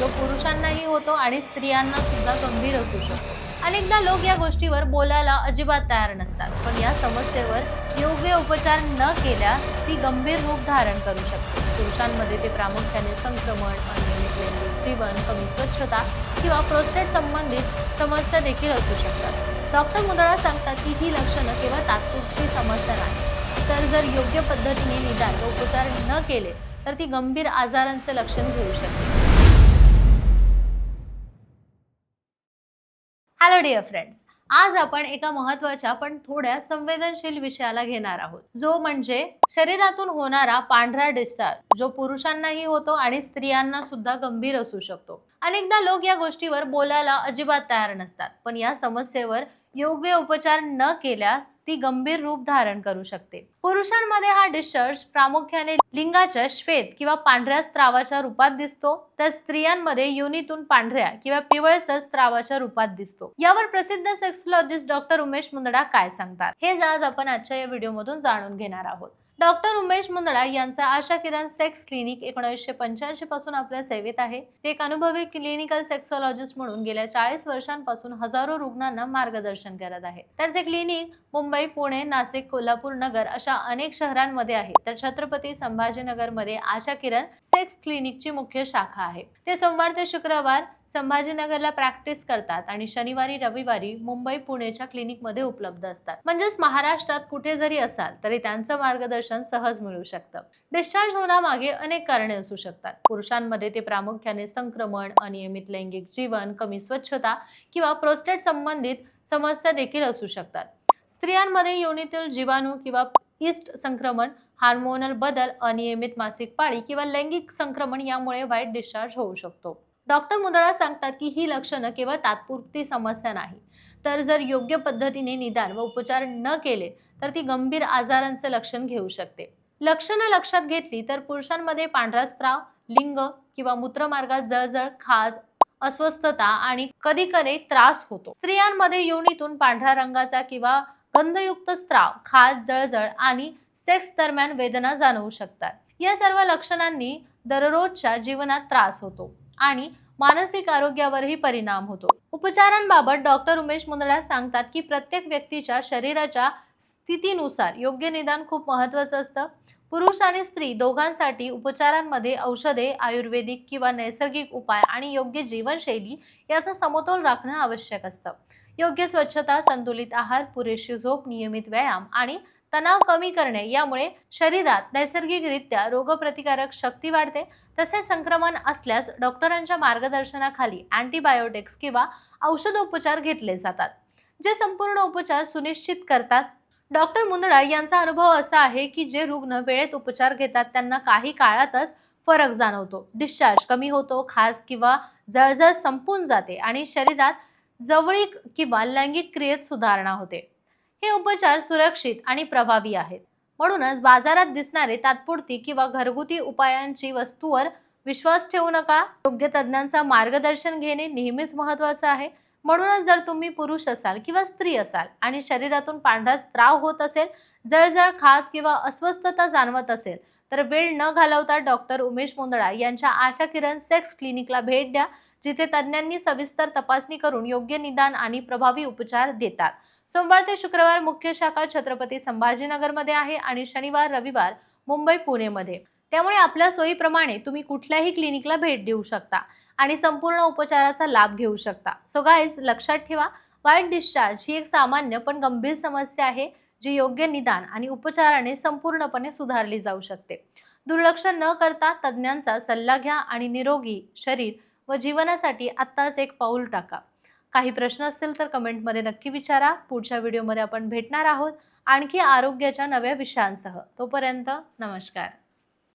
जो पुरुषांनाही होतो आणि स्त्रियांना सुद्धा गंभीर असू शकतो. अनेकदा लोक या गोष्टीवर बोलायला अजिबात तयार नसतात पण या समस्येवर योग्य उपचार न केल्यास ती गंभीर रूप धारण करू शकते. पुरुषांमध्ये ते प्रामुख्याने संक्रमण अनियमित लैंगिक जीवन कमी स्वच्छता किंवा प्रोस्टेट संबंधित समस्या देखील असू शकतात. डॉक्टर मुदळा सांगतात की ही लक्षणं केवळ तात्पुरती समस्या नाही तर जर योग्य पद्धतीने निदान व उपचार न केले तर ती गंभीर आजारांचे लक्षण घेऊ शकते. हॅलो डिअर फ्रेंड्स आज आपण एका महत्त्वाच्या पण थोड्या संवेदनशील विषयाला घेणार आहोत. जो म्हणजे शरीरातून होणारा पांढरा डिस्चार्ज जो पुरुषांनाही होतो आणि स्त्रियांना सुद्धा गंभीर असू शकतो. अनेकदा लोक या गोष्टीवर बोलायला अजिबात तयार नसतात पण या समस्येवर योग्य उपचार न केल्यास ती गंभीर रूप धारण करू शकते. पुरुषांमध्ये हा डिस्चार्ज प्रामुख्याने लिंगाच्या श्वेत किंवा पांढऱ्या स्त्रावाच्या रूपात दिसतो. तर स्त्रियांमध्ये योनीतून पांढऱ्या किंवा पिवळसर स्त्रावाच्या रूपात दिसतो. यावर प्रसिद्ध सेक्सॉलॉजिस्ट डॉक्टर उमेश मुंदडा काय सांगतात? हे आज आपण आजच्या या व्हिडिओमधून जाणून घेणार आहोत. डॉक्टर उमेश मुंदडा यांचा आशा किरण सेक्स क्लिनिक एकोणीसशे पंच्याऐंशी पासून आपल्या सेवेत आहे. ते एक अनुभवी क्लिनिकल सेक्सॉलॉजिस्ट म्हणून गेल्या चाळीस वर्षांपासून हजारो रुग्णांना मार्गदर्शन करत आहे. त्यांचे क्लिनिक मुंबई पुणे नाशिक कोल्हापूर नगर अशा अनेक शहरांमध्ये आहे. तर छत्रपती संभाजीनगरमध्ये आशा किरण सेक्स क्लिनिकची मुख्य शाखा आहे. ते सोमवार ते शुक्रवार संभाजीनगरला प्रॅक्टिस करतात आणि शनिवारी रविवारी मुंबई पुणेच्या क्लिनिकमध्ये उपलब्ध असतात. म्हणजेच महाराष्ट्रात कुठे जरी असाल तरी त्यांचं मार्गदर्शन सहज मिळू शकतं. डिस्चार्ज होण्यामागे अनेक कारणे असू शकतात. पुरुषांमध्ये ते प्रामुख्याने संक्रमण अनियमित लैंगिक जीवन कमी स्वच्छता किंवा प्रोस्टेट संबंधित समस्या देखील असू शकतात. स्त्रियांमध्ये योनीतील जीवाणू किंवा ईस्ट संक्रमण हार्मोनल बदल अनियमित मासिक पाळी किंवा लैंगिक संक्रमण यामुळे वाईट डिस्चार्ज होऊ शकतो. डॉक्टर मुदळा सांगतात की ही लक्षणं केवळ तात्पुरती समस्या नाही. तर जर योग्य पद्धतीने निदान व उपचार न केले तर ती गंभीर आजारांचे लक्षण घेऊ शकते. लक्षणं लक्षात घेतली तर पुरुषांमध्ये पांढरा स्त्राव लिंग किंवा मूत्रमार्गात जळजळ खाज अस्वस्थता आणि कधी कधी त्रास होतो. स्त्रियांमध्ये योनीतून पांढऱ्या रंगाचा किंवा गंधयुक्त स्त्राव खाज जळजळ आणि सेक्स दरम्यान वेदना जाणवू शकतात. या सर्व लक्षणांनी दररोजच्या जीवनात त्रास होतो. आणि मानसिक आरोग्यावरही परिणाम होतो. उपचारांबाबत डॉक्टर उमेश मुंदडा सांगतात की प्रत्येक व्यक्तीच्या शरीराच्या स्थितीनुसार योग्य निदान खूप महत्वाचं असतं. पुरुष आणि स्त्री दोघांसाठी उपचारांमध्ये औषधे आयुर्वेदिक किंवा नैसर्गिक उपाय आणि योग्य जीवनशैली याचा समतोल राखणं आवश्यक असतं. योग्य स्वच्छता संतुलित आहार पुरेशी झोप नियमित व्यायाम आणि तणाव कमी करणे यामुळे शरीरात नैसर्गिकरित्या रोगप्रतिकारक शक्ती वाढते. तसेच संक्रमण असल्यास डॉक्टरांच्या मार्गदर्शनाखाली अँटीबायोटिक्स किंवा औषधोपचार घेतले जातात जे संपूर्ण उपचार सुनिश्चित करतात. डॉक्टर मुंदडा यांचा अनुभव असा आहे की जे रुग्ण वेळेत उपचार घेतात त्यांना काही काळातच फरक जाणवतो. डिस्चार्ज कमी होतो खास किंवा जळजळ संपून जाते आणि शरीरात जवळीक किंवा लैंगिक क्रियेत सुधारणा होते. हे उपचार सुरक्षित आणि प्रभावी आहेत. म्हणूनच बाजारात दिसणारे तात्पुरती किंवा घरगुती उपायांची वस्तूवर विश्वास ठेवू नका. योग्य तज्ज्ञांचा मार्गदर्शन घेणे नेहमीच महत्वाचं आहे. म्हणूनच जर तुम्ही पुरुष असाल किंवा स्त्री असाल आणि शरीरातून पांढरा स्त्राव होत असेल जळजळ खास किंवा अस्वस्थता जाणवत असेल तर वेळ न घालवता डॉक्टर उमेश मुंदडा यांच्या आशा किरण सेक्स क्लिनिकला भेट द्या जिथे तज्ज्ञांनी सविस्तर तपासणी करून योग्य निदान आणि प्रभावी उपचार देतात. सोमवार ते शुक्रवार मुख्य शाखा छत्रपती संभाजीनगरमध्ये आहे आणि शनिवार रविवार मुंबई पुणेमध्ये. त्यामुळे आपल्या सोयीप्रमाणे तुम्ही कुठल्याही क्लिनिकला भेट देऊ शकता आणि संपूर्ण उपचाराचा लाभ घेऊ शकता. सो गाईज लक्षात ठेवा वाईट डिस्चार्ज ही एक सामान्य पण गंभीर समस्या आहे जी योग्य निदान आणि उपचाराने संपूर्णपणे सुधारली जाऊ शकते. दुर्लक्ष न करता तज्ज्ञांचा सल्ला घ्या आणि निरोगी शरीर व जीवनासाठी आत्ताच एक पाऊल टाका. काही प्रश्न असतील तर कमेंटमध्ये नक्की विचारा. पुढच्या व्हिडिओमध्ये आपण भेटणार आहोत. आणखी आरोग्याच्या नव्या विषयांसह. तोपर्यंत नमस्कार.